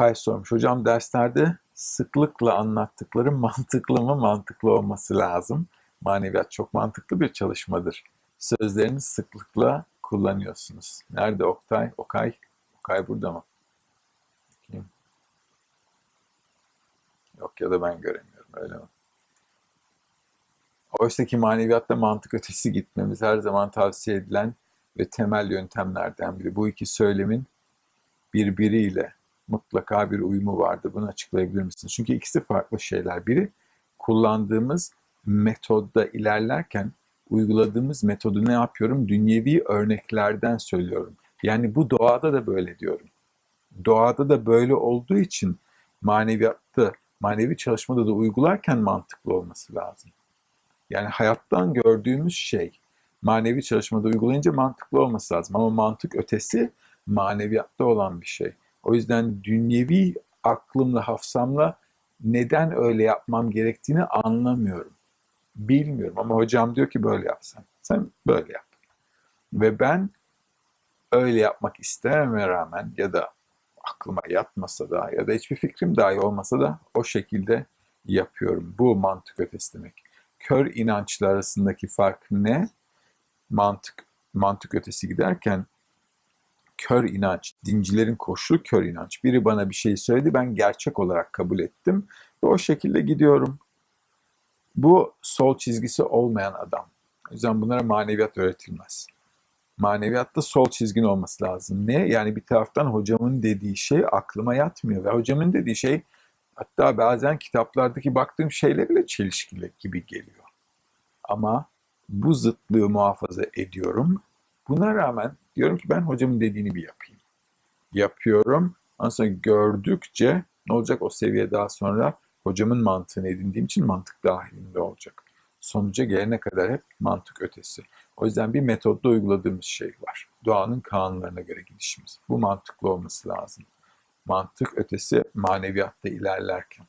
Okay sormuş. Hocam derslerde sıklıkla anlattıklarım mantıklı mı? Mantıklı olması lazım. Maneviyat çok mantıklı bir çalışmadır. Sözlerini sıklıkla kullanıyorsunuz. Nerede Oktay? Okay. Okay burada mı? Bakayım. Yok ya da ben göremiyorum öyle mi? Oysa ki maneviyatta mantık ötesi gitmemiz her zaman tavsiye edilen ve temel yöntemlerden biri. Bu iki söylemin birbiriyle mutlaka bir uyumu vardı. Bunu açıklayabilir misiniz? Çünkü ikisi farklı şeyler. Biri kullandığımız metodda ilerlerken uyguladığımız metodu ne yapıyorum? Dünyevi örneklerden söylüyorum. Yani bu doğada da böyle diyorum. Doğada da böyle olduğu için maneviyatta, manevi çalışmada da uygularken mantıklı olması lazım. Yani hayattan gördüğümüz şey manevi çalışmada uygulayınca mantıklı olması lazım. Ama mantık ötesi maneviyatta olan bir şey. O yüzden dünyevi aklımla, hafsamla neden öyle yapmam gerektiğini anlamıyorum. Bilmiyorum ama hocam diyor ki böyle yapsan. Sen böyle yap. Ve ben öyle yapmak istememe rağmen ya da aklıma yatmasa da ya da hiçbir fikrim dahi olmasa da o şekilde yapıyorum. Bu mantık ötesi demek. Kör inançla arasındaki fark ne? Mantık mantık ötesi giderken kör inanç, dincilerin koşulu kör inanç. Biri bana bir şey söyledi, ben gerçek olarak kabul ettim ve o şekilde gidiyorum. Bu sol çizgisi olmayan adam. O yüzden bunlara maneviyat öğretilmez. Maneviyatta sol çizgin olması lazım. Ne? Yani bir taraftan hocamın dediği şey aklıma yatmıyor ve hocamın dediği şey hatta bazen kitaplardaki baktığım şeylerle çelişkili gibi geliyor. Ama bu zıtlığı muhafaza ediyorum. Buna rağmen diyorum ki ben hocamın dediğini bir yapayım. Yapıyorum. Ondan gördükçe ne olacak o seviye daha sonra hocamın mantığını edindiğim için mantık dahilinde olacak. Sonuca gelene kadar hep mantık ötesi. O yüzden bir metodda uyguladığımız şey var. Doğanın kanunlarına göre gidişimiz. Bu mantıklı olması lazım. Mantık ötesi maneviyatta ilerlerken.